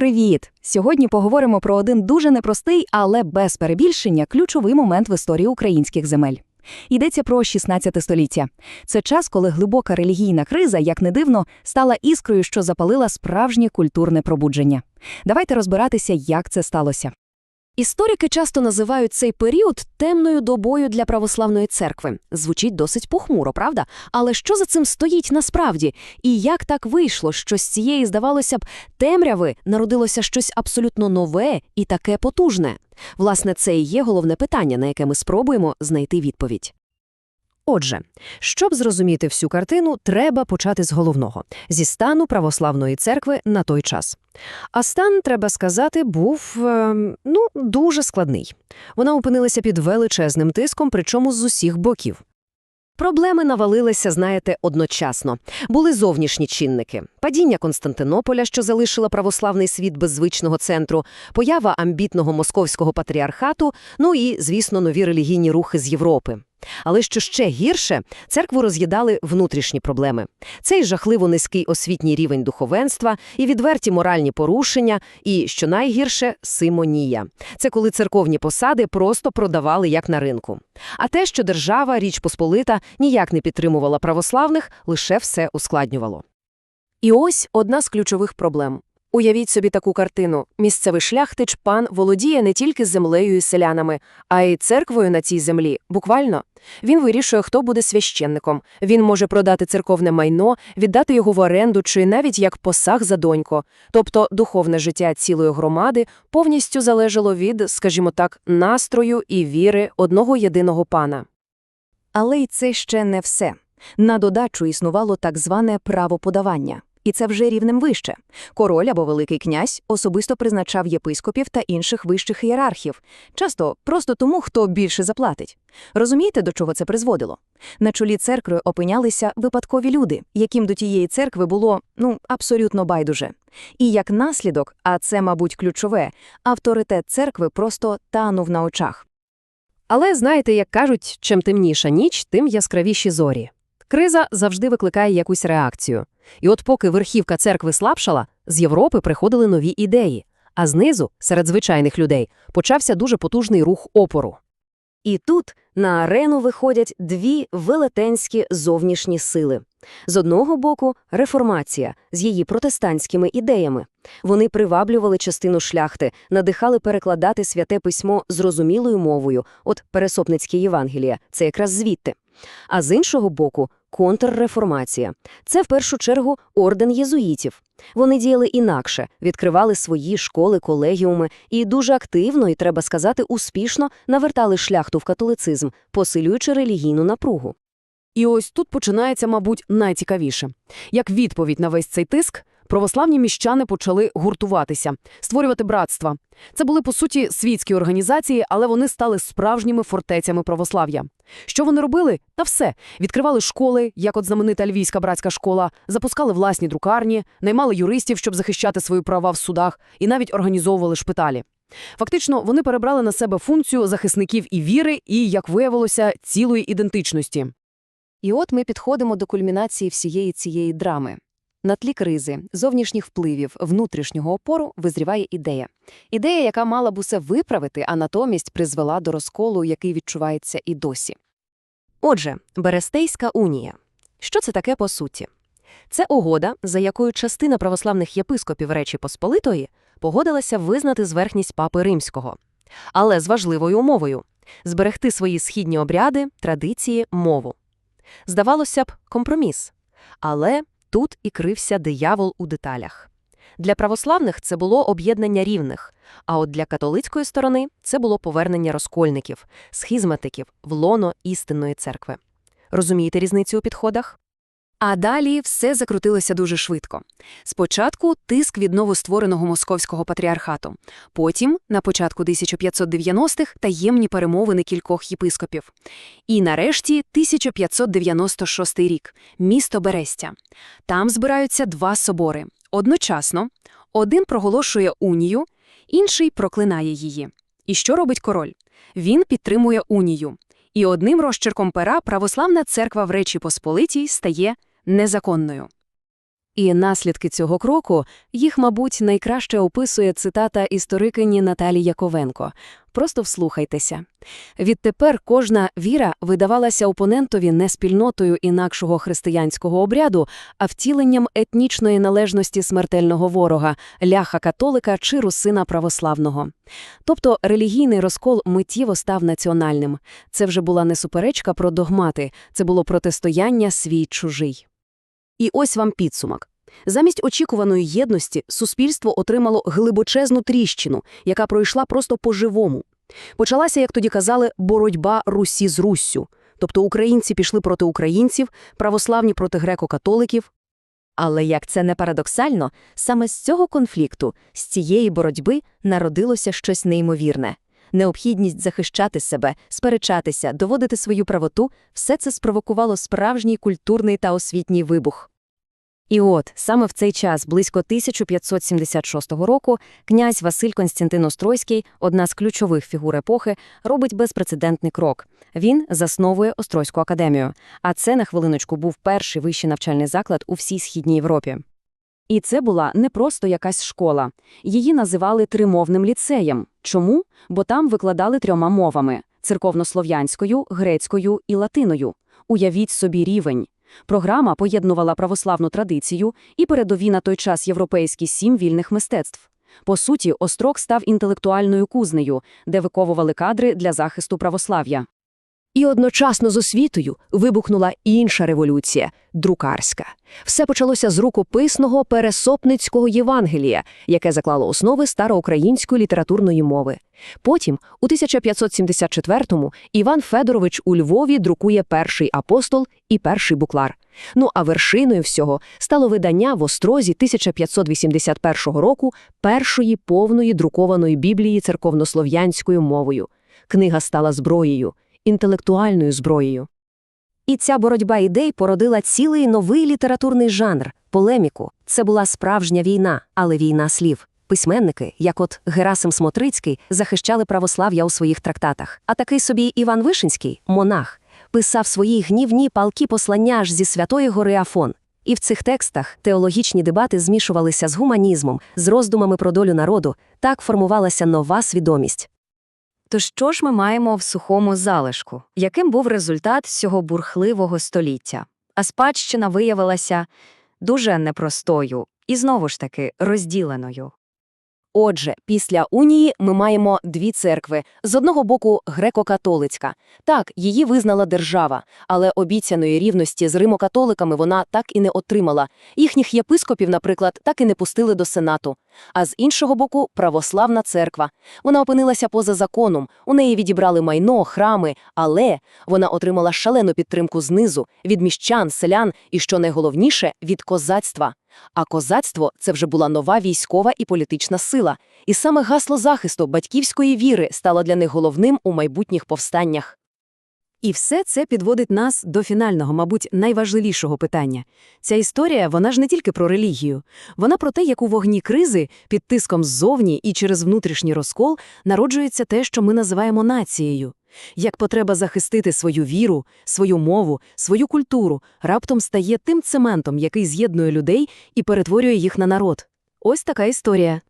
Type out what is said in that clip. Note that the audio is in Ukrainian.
Привіт! Сьогодні поговоримо про один дуже непростий, але без перебільшення ключовий момент в історії українських земель. Йдеться про 16 століття. Це час, коли глибока релігійна криза, як не дивно, стала іскрою, що запалила справжнє культурне пробудження. Давайте розбиратися, як це сталося. Історики часто називають цей період темною добою для православної церкви. Звучить досить похмуро, правда? Але що за цим стоїть насправді? І як так вийшло, що з цієї, здавалося б, темряви народилося щось абсолютно нове і таке потужне? Власне, це і є головне питання, на яке ми спробуємо знайти відповідь. Отже, щоб зрозуміти всю картину, треба почати з головного – зі стану православної церкви на той час. А стан, треба сказати, був, е, ну, дуже складний. Вона опинилася під величезним тиском, причому з усіх боків. Проблеми навалилися, знаєте, одночасно. Були зовнішні чинники. Падіння Константинополя, що залишила православний світ без звичного центру, поява амбітного московського патріархату, ну і, звісно, нові релігійні рухи з Європи. Але що ще гірше, церкву роз'їдали внутрішні проблеми. Цей жахливо низький освітній рівень духовенства і відверті моральні порушення, і, що найгірше, симонія. Це коли церковні посади просто продавали як на ринку. А те, що держава, Річ Посполита, ніяк не підтримувала православних, лише все ускладнювало. І ось одна з ключових проблем. Уявіть собі таку картину. Місцевий шляхтич пан володіє не тільки землею і селянами, а й церквою на цій землі. Буквально. Він вирішує, хто буде священником. Він може продати церковне майно, віддати його в оренду чи навіть як посаг за донько. Тобто духовне життя цілої громади повністю залежало від, скажімо так, настрою і віри одного єдиного пана. Але й це ще не все. На додачу існувало так зване право подавання. І це вже рівнем вище. Король або великий князь особисто призначав єпископів та інших вищих ієрархів, часто просто тому, хто більше заплатить. Розумієте, до чого це призводило? На чолі церкви опинялися випадкові люди, яким до тієї церкви було ну абсолютно байдуже. І як наслідок, а це, мабуть, ключове, авторитет церкви просто танув на очах. Але знаєте, як кажуть, чим темніша ніч, тим яскравіші зорі. Криза завжди викликає якусь реакцію. І от поки верхівка церкви слабшала, з Європи приходили нові ідеї, а знизу, серед звичайних людей, почався дуже потужний рух опору. І тут на арену виходять дві велетенські зовнішні сили. З одного боку – реформація з її протестантськими ідеями. Вони приваблювали частину шляхти, надихали перекладати святе письмо зрозумілою мовою, от Пересопницьке Євангелія, це якраз звідти. А з іншого боку – контрреформація. Це в першу чергу орден єзуїтів. Вони діяли інакше, відкривали свої школи, колегіуми і дуже активно, і треба сказати, успішно навертали шляхту в католицизм, посилюючи релігійну напругу. І ось тут починається, мабуть, найцікавіше. Як відповідь на весь цей тиск, православні міщани почали гуртуватися, створювати братства. Це були, по суті, світські організації, але вони стали справжніми фортецями православ'я. Що вони робили? Та все. Відкривали школи, як от знаменита львівська братська школа, запускали власні друкарні, наймали юристів, щоб захищати свої права в судах, і навіть організовували шпиталі. Фактично, вони перебрали на себе функцію захисників і віри, і, як виявилося, цілої ідентичності. І от ми підходимо до кульмінації всієї цієї драми. На тлі кризи, зовнішніх впливів, внутрішнього опору визріває ідея. Ідея, яка мала б усе виправити, а натомість призвела до розколу, який відчувається і досі. Отже, Берестейська унія. Що це таке по суті? Це угода, за якою частина православних єпископів Речі Посполитої погодилася визнати зверхність папи римського. Але з важливою умовою – зберегти свої східні обряди, традиції, мову. Здавалося б, компроміс. Але тут і крився диявол у деталях. Для православних це було об'єднання рівних, а от для католицької сторони це було повернення розкольників, схізматиків в лоно істинної церкви. Розумієте різницю у підходах? А далі все закрутилося дуже швидко. Спочатку тиск від новоствореного московського патріархату, потім, на початку 1590-х, таємні перемовини кількох єпископів. І нарешті 1596 рік – місто Берестя. Там збираються два собори. Одночасно один проголошує унію, інший проклинає її. І що робить король? Він підтримує унію. І одним розчерком пера православна церква в Речі Посполитій стає незаконною. І наслідки цього кроку їх, мабуть, найкраще описує цитата історикині Наталі Яковенко. Просто вслухайтеся. Відтепер кожна віра видавалася опонентові не спільнотою інакшого християнського обряду, а втіленням етнічної належності смертельного ворога, ляха-католика чи русина православного. Тобто релігійний розкол миттєво став національним. Це вже була не суперечка про догмати, це було протистояння свій-чужий. І ось вам підсумок. Замість очікуваної єдності суспільство отримало глибочезну тріщину, яка пройшла просто по-живому. Почалася, як тоді казали, боротьба Русі з Руссю. Тобто українці пішли проти українців, православні проти греко-католиків. Але як це не парадоксально, саме з цього конфлікту, з цієї боротьби народилося щось неймовірне. Необхідність захищати себе, сперечатися, доводити свою правоту – все це спровокувало справжній культурний та освітній вибух. І от, саме в цей час, близько 1576 року, князь Василь Константин Острозький, одна з ключових фігур епохи, робить безпрецедентний крок. Він засновує Острозьку академію, а це, на хвилиночку, був перший вищий навчальний заклад у всій Східній Європі. І це була не просто якась школа. Її називали тримовним ліцеєм. Чому? Бо там викладали трьома мовами – церковнослов'янською, грецькою і латиною. Уявіть собі рівень. Програма поєднувала православну традицію і передові на той час європейські сім вільних мистецтв. По суті, Острог став інтелектуальною кузнею, де виковували кадри для захисту православ'я. І одночасно з освітою вибухнула інша революція – друкарська. Все почалося з рукописного пересопницького Євангелія, яке заклало основи староукраїнської літературної мови. Потім, у 1574-му, Іван Федорович у Львові друкує перший апостол і перший буклар. Ну а вершиною всього стало видання в Острозі 1581 року першої повної друкованої Біблії церковнослов'янською мовою. Книга стала зброєю, інтелектуальною зброєю. І ця боротьба ідей породила цілий новий літературний жанр – полеміку. Це була справжня війна, але війна слів. Письменники, як от Герасим Смотрицький, захищали православ'я у своїх трактатах. А такий собі Іван Вишинський, монах, писав свої гнівні палкі послання аж зі Святої гори Афон. І в цих текстах теологічні дебати змішувалися з гуманізмом, з роздумами про долю народу. Так формувалася нова свідомість. То що ж ми маємо в сухому залишку? Яким був результат цього бурхливого століття? А спадщина виявилася дуже непростою і знову ж таки розділеною. Отже, після унії ми маємо дві церкви. З одного боку греко-католицька. Так, її визнала держава, але обіцяної рівності з римокатоликами вона так і не отримала. Їхніх єпископів, наприклад, так і не пустили до сенату. А з іншого боку православна церква. Вона опинилася поза законом, у неї відібрали майно, храми, але вона отримала шалену підтримку знизу, від міщан, селян і, що найголовніше, від козацтва. А козацтво – це вже була нова військова і політична сила. І саме гасло захисту батьківської віри стало для них головним у майбутніх повстаннях. І все це підводить нас до фінального, мабуть, найважливішого питання. Ця історія, вона ж не тільки про релігію. Вона про те, як у вогні кризи, під тиском ззовні і через внутрішній розкол народжується те, що ми називаємо нацією. Як потреба захистити свою віру, свою мову, свою культуру раптом стає тим цементом, який з'єднує людей і перетворює їх на народ. Ось така історія.